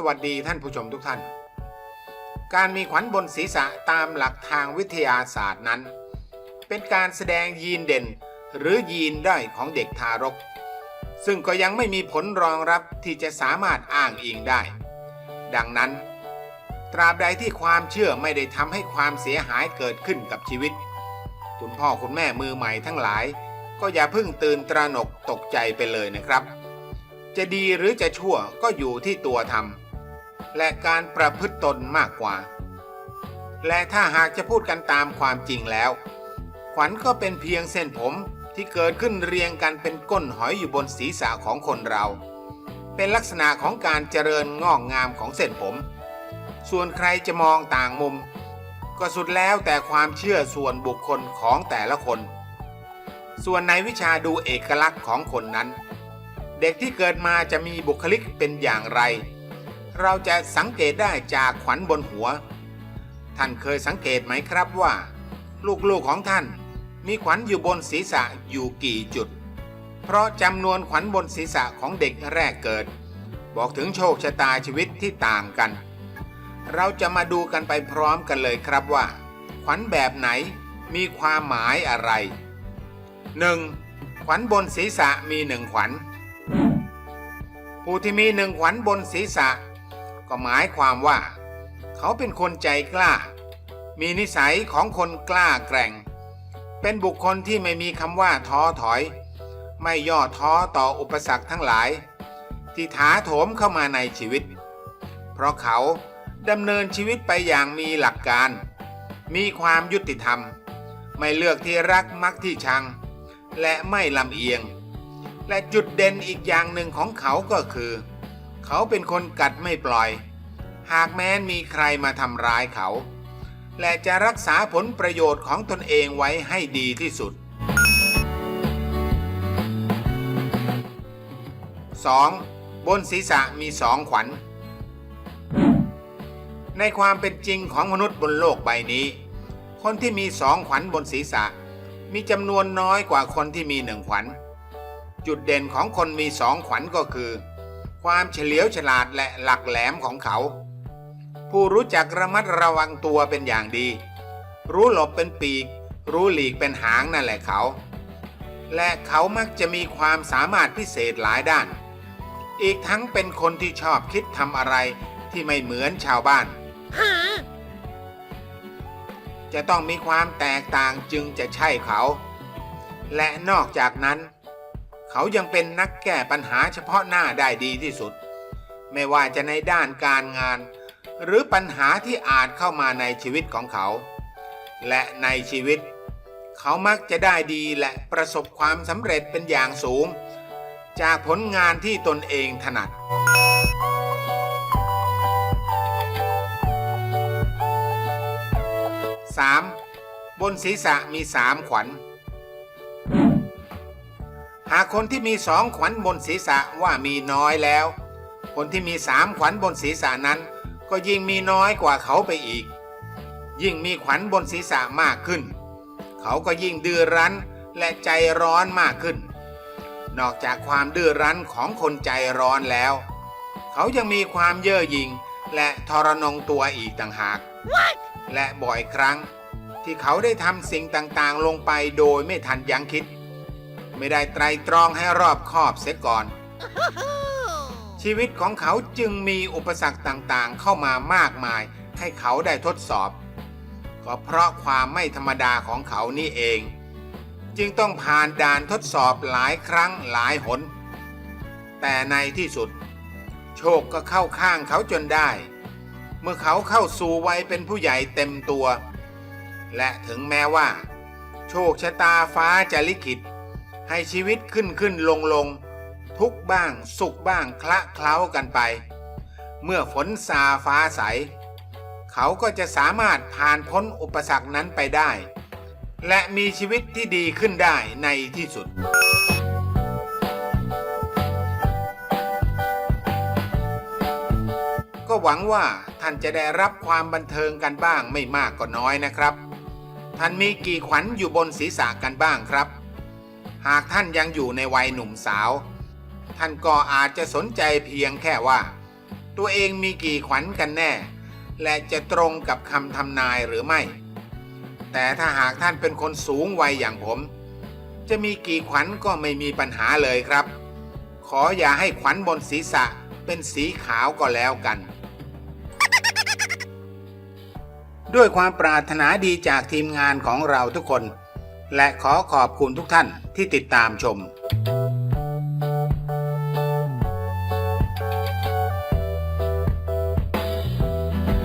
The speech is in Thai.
สวัสดีท่านผู้ชมทุกท่าน การมีขวัญบนศีรษะตามหลักทางวิทยาศาสตร์นั้น เป็นการแสดงยีนเด่น หรือยีนด้อยของเด็กทารก ซึ่งก็ยังไม่มีผลรองรับที่จะสามารถอ้างอิงได้ ดังนั้น ตราบใดที่ความเชื่อไม่ได้ทำให้ความเสียหายเกิดขึ้นกับชีวิต คุณพ่อคุณแม่มือใหม่ทั้งหลาย ก็อย่าเพิ่งตื่นตระหนกตกใจไปเลยนะครับจะดีหรือจะชั่วก็อยู่ที่ตัวทำ และการประพฤติตนมากกว่า และถ้าหากจะพูดกันตามความจริงแล้ว ขวัญก็เป็นเพียงเส้นผมที่เกิดขึ้นเรียงกันเป็นก้นหอยอยู่บนศีรษะของคนเรา เป็นลักษณะของการเจริญงอกงามของเส้นผม ส่วนใครจะมองต่างมุม ก็สุดแล้วแต่ความเชื่อส่วนบุคคลของแต่ละคน ส่วนในวิชาดูเอกลักษณ์ของคนนั้น เด็กที่เกิดมาจะมีบุคลิกเป็นอย่างไร เราจะสังเกตได้จากขวัญบนหัว ท่านเคยสังเกตไหมครับว่า ลูกๆของท่าน มีขวัญอยู่บนศีรษะอยู่กี่จุด เพราะจำนวนขวัญบนศีรษะของเด็กแรกเกิด บอกถึงโชคชะตาชีวิตที่ต่างกัน เราจะมาดูกันไปพร้อมกันเลยครับว่า ขวัญแบบไหนมีความหมายอะไร 1. ขวัญบนศีรษะมีหนึ่งขวัญผู้ที่มีหนึ่งขวัญบนศีรษะ ก็หมายความว่า เขาเป็นคนใจกล้า มีนิสัยของคนกล้าแกร่ง เป็นบุคคลที่ไม่มีคำว่าท้อถอย ไม่ย่อท้อต่ออุปสรรคทั้งหลาย ที่ถาโถมเข้ามาในชีวิต เพราะเขาดำเนินชีวิตไปอย่างมีหลักการ มีความยุติธรรม ไม่เลือกที่รักมักที่ชัง และไม่ลำเอียง และจุดเด่นอีกอย่างหนึ่งของเขาก็คือเขาเป็นคนกัดไม่ปล่อย หากแม้นมีใครมาทำร้ายเขา และจะรักษาผลประโยชน์ของตนเองไว้ให้ดีที่สุด 2. บนศีรษะมีสองขวัญ ในความเป็นจริงของมนุษย์บนโลกใบนี้ คนที่มีสองขวัญบนศีรษะ มีจำนวนน้อยกว่าคนที่มีหนึ่งขวัญ จุดเด่นของคนมีสองขวัญก็คือ ความเฉลียวฉลาดและหลักแหลมของเขา ผู้รู้จักระมัดระวังตัวเป็นอย่างดี รู้หลบเป็นปีก รู้หลีกเป็นหางนั่นแหละเขา และเขามักจะมีความสามารถพิเศษหลายด้าน อีกทั้งเป็นคนที่ชอบคิดทำอะไรที่ไม่เหมือนชาวบ้าน จะต้องมีความแตกต่างจึงจะใช่เขา และนอกจากนั้น เขายังเป็นนักแก้ปัญหาเฉพาะหน้าได้ดีที่สุด ไม่ว่าจะในด้านการงาน หรือปัญหาที่อาจเข้ามาในชีวิตของเขา และในชีวิต เขามักจะได้ดีและประสบความสำเร็จเป็นอย่างสูง จากผลงานที่ตนเองถนัด 3. บนศีรษะมีสามขวัญากคนที่มีสองขวัญบนศีรษะว่ามีน้อยแล้ว คนที่มีสามขวัญบนศีรษะนั้น ก็ยิ่งมีน้อยกว่าเขาไปอีก ยิ่งมีขวัญบนศีรษะมากขึ้น เขาก็ยิ่งดื้อรั้นและใจร้อนมากขึ้น นอกจากความดื้อรั้นของคนใจร้อนแล้ว เขายังมีความเย่อหยิ่งและทรนงตัวอีกต่างหากและบ่อยครั้ง ที่เขาได้ทำสิ่งต่างๆ ลงไปโดยไม่ทันยั้งคิด ไม่ได้ไตรตรองให้รอบคอบเสียก่อน ชีวิตของเขาจึงมีอุปสรรคต่างๆ เข้ามามากมายให้เขาได้ทดสอบ ก็เพราะความไม่ธรรมดาของเขานี่เอง จึงต้องผ่านด่านทดสอบหลายครั้งหลายหน แต่ในที่สุด โชคก็เข้าข้างเขาจนได้ เมื่อเขาเข้าสู่วัยเป็นผู้ใหญ่เต็มตัว และถึงแม้ว่า โชคชะตาฟ้าจะลิขิต ให้ชีวิตขึ้นขึ้นลงลงทุกบ้างสุขบ้างคละเคล้ากันไป เมื่อฝนซาฟ้าใส เขาก็จะสามารถผ่านพ้นอุปสรรคนั้นไปได้ และมีชีวิตที่ดีขึ้นได้ในที่สุด ก็หวังว่าท่านจะได้รับความบันเทิงกันบ้างไม่มากก็น้อยนะครับ ท่านมีกี่ขวัญอยู่บนศีรษะกันบ้างครับ หากท่านยังอยู่ในวัยหนุ่มสาว ท่านก็อาจจะสนใจเพียงแค่ว่า ตัวเองมีกี่ขวัญกันแน่ และจะตรงกับคำทำนายหรือไม่ แต่ถ้าหากท่านเป็นคนสูงวัยอย่างผม จะมีกี่ขวัญก็ไม่มีปัญหาเลยครับ ขออย่าให้ขวัญบนศีรษะเป็นสีขาวก็แล้วกันด้วยความปรารถนาดีจากทีมงานของเราทุกคน และขอขอบคุณทุกท่านที่ติดตามชม